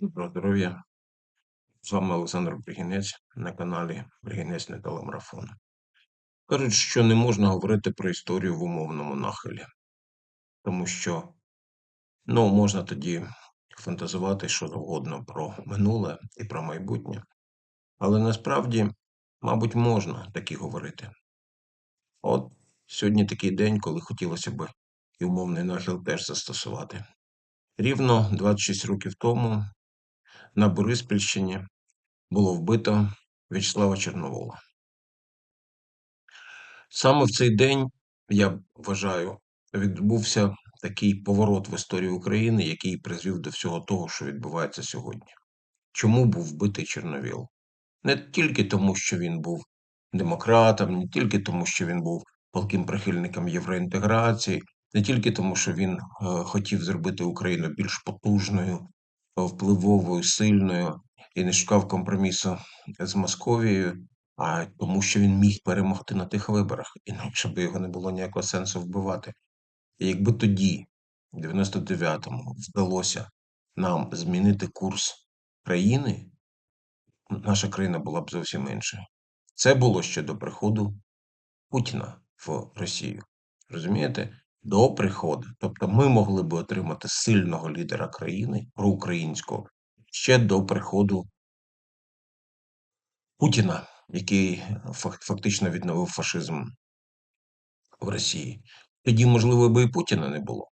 Доброго здоров'я. З вами Олександр Бригінець на каналі Бригінець не телемарафон. Кажуть, що не можна говорити про історію в умовному нахилі, тому що ну, можна тоді фантазувати що завгодно про минуле і про майбутнє. Але насправді, мабуть, можна такі говорити. От сьогодні такий день, коли хотілося б і умовний нахил теж застосувати. Рівно 26 років тому на Бориспільщині було вбито В'ячеслава Чорновола. Саме в цей день, я вважаю, відбувся такий поворот в історії України, який призвів до всього того, що відбувається сьогодні. Чому був вбитий Чорновіл? Не тільки тому, що він був демократом, не тільки тому, що він був палким прихильником євроінтеграції, не тільки тому, що він е, хотів зробити Україну більш потужною, впливовою, сильною і не шукав компромісу з Московією, а тому, що він міг перемогти на тих виборах, інакше би його не було ніякого сенсу вбивати. І якби тоді, в 99-му, вдалося нам змінити курс країни, наша країна була б зовсім іншою. Це було ще до приходу Путіна в Росію. Розумієте? До приходу. Тобто ми могли би отримати сильного лідера країни, проукраїнського, ще до приходу Путіна, який фактично відновив фашизм в Росії. Тоді, можливо, би і Путіна не було,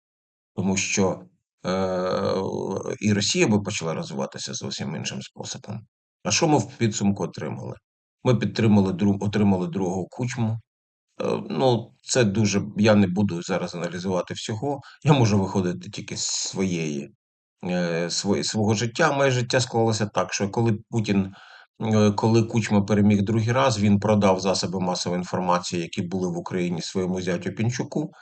тому що е- і Росія би почала розвиватися зовсім іншим способом. А що ми в підсумку отримали? Ми підтримали друг, отримали другого кучму. Е, ну, це дуже. Я не буду зараз аналізувати всього. Я можу виходити тільки з своєї е, свого життя. Моє життя склалося так, що коли Путін, е, коли Кучма переміг другий раз, він продав засоби масової інформації, які були в Україні своєму зятю Пінчуку.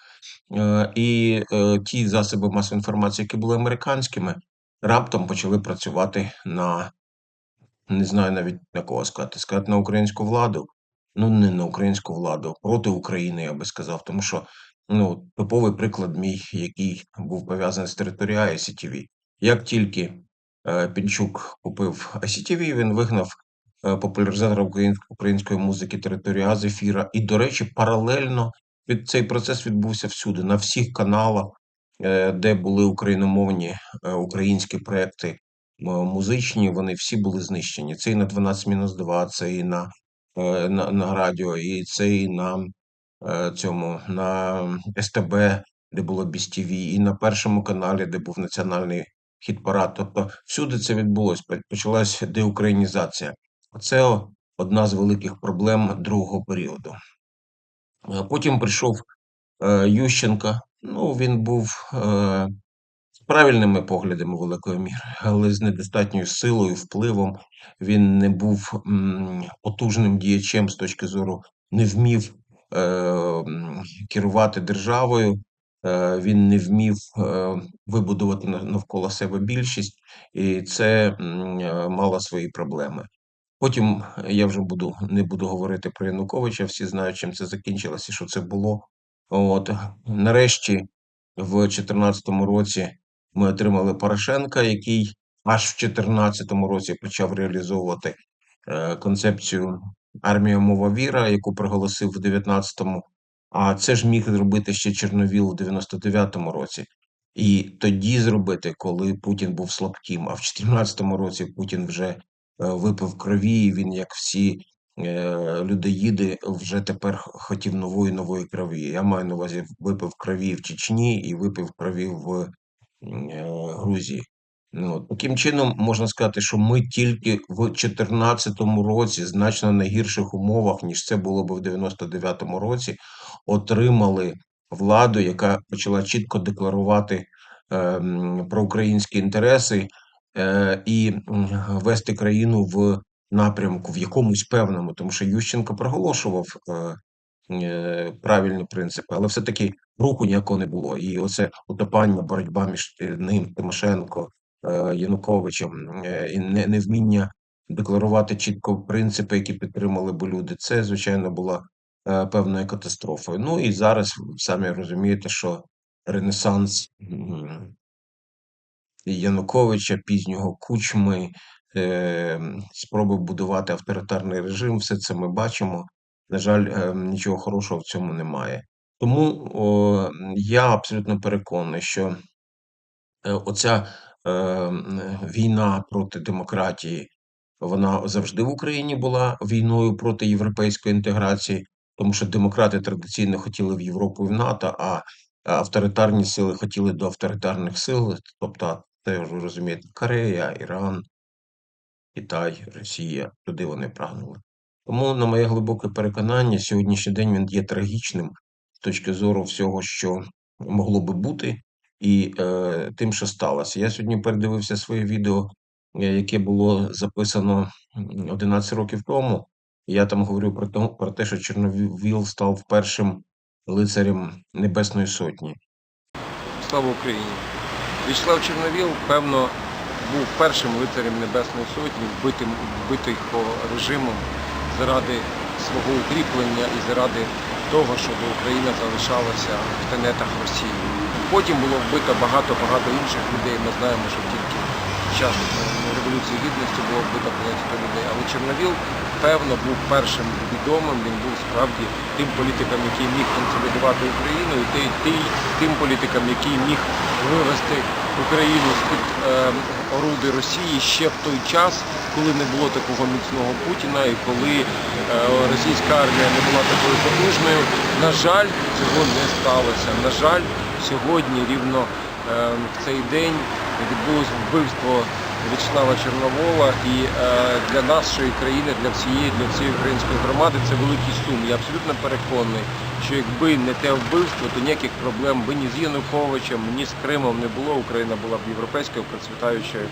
І ті засоби масової інформації, які були американськими, раптом почали працювати на не знаю навіть на кого сказати, сказати на українську владу. Ну, не на українську владу, проти України, я би сказав, тому що ну, типовий приклад мій, який був пов'язаний з територією ICTV. Як тільки е, Пінчук купив ICTV, він вигнав е, популяризатора української музики територія з ефіра. І, до речі, паралельно від цей процес відбувся всюди, на всіх каналах, е, де були україномовні е, українські проекти музичні, вони всі були знищені. Це і на 12-2, це і на на, на радіо, і це і на е, цьому на СТБ, де було БІС-ТВ, і на першому каналі, де був національний хіт-парад. Тобто всюди це відбулося. Почалася деукраїнізація. Це одна з великих проблем другого періоду. Потім прийшов е, Ющенка. Ну, він був правильними поглядами великої міри, але з недостатньою силою, впливом він не був потужним діячем з точки зору, не вмів е, керувати державою, е, він не вмів е, вибудувати навколо себе більшість, і це е, мало свої проблеми. Потім я вже буду не буду говорити про Януковича, всі знають, чим це закінчилося що це було. От нарешті, в 2014 році, ми отримали Порошенка, який аж в 2014 році почав реалізовувати е, концепцію армія мова віра, яку проголосив в 19-му. А це ж міг зробити ще Чорновіл у 99-му році. І тоді зробити, коли Путін був слабким. А в 2014 році Путін вже е, випив крові, і він, як всі е, людоїди, вже тепер хотів нової нової крові. Я маю на увазі випив крові в Чечні і випив крові в Грузії. Ну, Таким чином, можна сказати, що ми тільки в 2014 році, значно на гірших умовах, ніж це було б в 99-му році, отримали владу, яка почала чітко декларувати е, про українські інтереси е, і вести країну в напрямку в якомусь певному, тому що Ющенко проголошував е, Е, правильні принципи, але все-таки руху ніякого не було. І оце утопання, боротьба між е, ним, Тимошенко, е, Януковичем, і невміння декларувати чітко принципи, які підтримали б люди, це, звичайно, була певною катастрофою. Ну і зараз самі розумієте, що Ренесанс Януковича, пізнього Кучми, е, спроби будувати авторитарний режим. Все це ми бачимо. На жаль, е, нічого хорошого в цьому немає. Тому о, я абсолютно переконаний, що е, оця е, війна проти демократії, вона завжди в Україні була війною проти європейської інтеграції, тому що демократи традиційно хотіли в Європу і в НАТО, а авторитарні сили хотіли до авторитарних сил, тобто, це ви розумієте, Корея, Іран, Китай, Росія, туди вони прагнули. Тому, на моє глибоке переконання, сьогоднішній день він є трагічним з точки зору всього, що могло би бути, і е, тим, що сталося. Я сьогодні передивився своє відео, е, яке було записано 11 років тому. Я там говорю про те, про те, що Чорновіл став першим лицарем Небесної Сотні. Слава Україні! В'ячеслав Чорновіл, певно, був першим лицарем Небесної Сотні, вбитим, вбитий по режиму заради свого укріплення і заради того, щоб Україна залишалася в тенетах Росії. Потім було вбито багато-багато інших людей. Ми знаємо, що тільки під час е, Революції Гідності було вбито багато людей. Але Чорновіл, певно, був першим відомим, він був справді тим політиком, який міг консолідувати Україну, і ти- ти- тим політиком, який міг вивести Україну з-під е, оруди Росії ще в той час, коли не було такого міцного Путіна і коли е, російська армія не була такою потужною. На жаль, цього не сталося. На жаль, сьогодні рівно е, в цей день відбулось вбивство В'ячеслава Чорновола, і е, для нашої країни, для всієї, для всієї української громади це великий сум. Я абсолютно переконаний, що якби не те вбивство, то ніяких проблем би ні з Януковичем, ні з Кримом не було. Україна була б європейською процвітаючою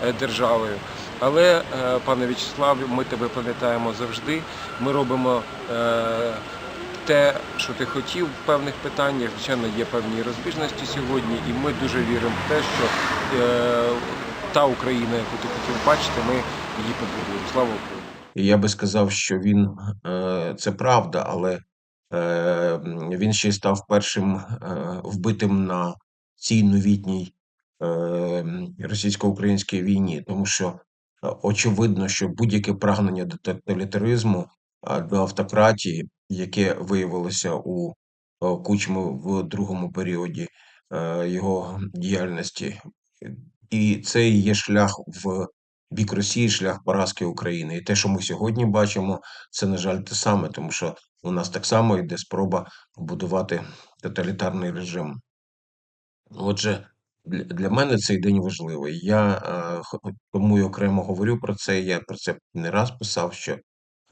е, державою. Але, е, пане В'ячеславе, ми тебе пам'ятаємо завжди. Ми робимо. те, що ти хотів в певних питаннях, звичайно, є певні розбіжності сьогодні, і ми дуже віримо в те, що та Україна, яку ти хотів бачити, ми її побудуємо. Слава Україні! Я би сказав, що він е, це правда, але е, він ще став першим е, вбитим на цій новітній російсько-українській війні, тому що очевидно, що будь-яке прагнення до тоталітаризму, до автократії, яке виявилося у Кучми в другому періоді його діяльності, і це і є шлях в бік Росії шлях поразки України. І те, що ми сьогодні бачимо, це, на жаль, те саме, тому що у нас так само йде спроба побудувати тоталітарний режим. Отже, для, мене цей день важливий. Я е, тому й окремо говорю про це. Я про це не раз писав, що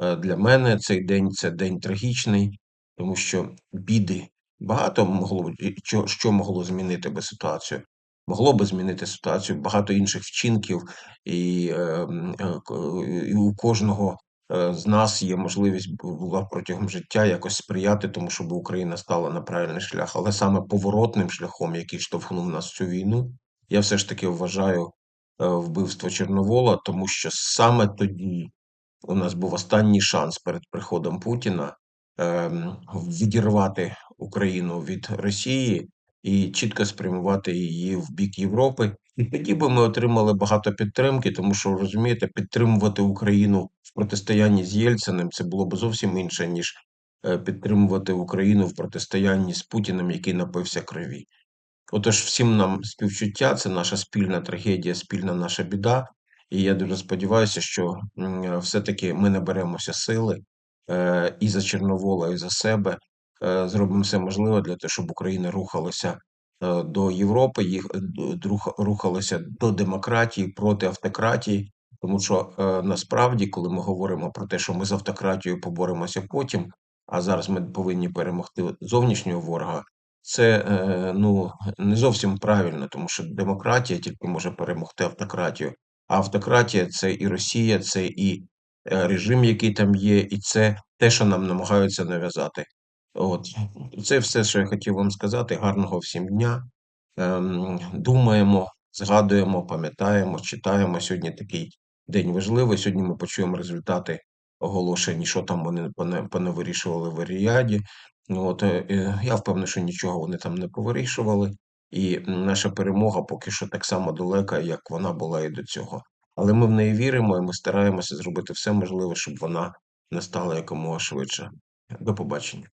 е, для мене цей день це день трагічний, тому що біди багато могло що могло змінити би ситуацію. Могло би змінити ситуацію багато інших вчинків, і, е, е, і у кожного е, з нас є можливість була протягом життя якось сприяти тому, щоб Україна стала на правильний шлях. Але саме поворотним шляхом, який штовхнув нас в цю війну, я все ж таки вважаю вбивство Чорновола, тому що саме тоді у нас був останній шанс перед приходом Путіна ем, відірвати Україну від Росії і чітко спрямувати її в бік Європи. І тоді би ми отримали багато підтримки, тому що розумієте, підтримувати Україну в протистоянні з Єльциним це було б зовсім інше, ніж е, підтримувати Україну в протистоянні з Путіним, який напився крові. Отож, всім нам співчуття, це наша спільна трагедія, спільна наша біда. І я дуже сподіваюся, що все-таки ми наберемося сили е, і за Чорновола, і за себе. Е, зробимо все можливе для того, щоб Україна рухалася е, до Європи, їх е, рухалася до демократії проти автократії. Тому що насправді, коли ми говоримо про те, що ми з автократією поборемося потім, а зараз ми повинні перемогти зовнішнього ворога, це ну не зовсім правильно, тому що демократія тільки може перемогти автократію. А автократія це і Росія, це і режим, який там є, і це те, що нам намагаються нав'язати. От це все, що я хотів вам сказати. Гарного всім дня. Ем, думаємо, згадуємо, пам'ятаємо, читаємо. Сьогодні такий день важливий. Сьогодні ми почуємо результати оголошень, що там вони поне- понавирішували в Ріаді. Ну, От, е, е, я впевнений, що нічого вони там не повирішували. і наша перемога поки що так само далека, як вона була і до цього. Але ми в неї віримо, і ми стараємося зробити все можливе, щоб вона настала якомога швидше. До побачення.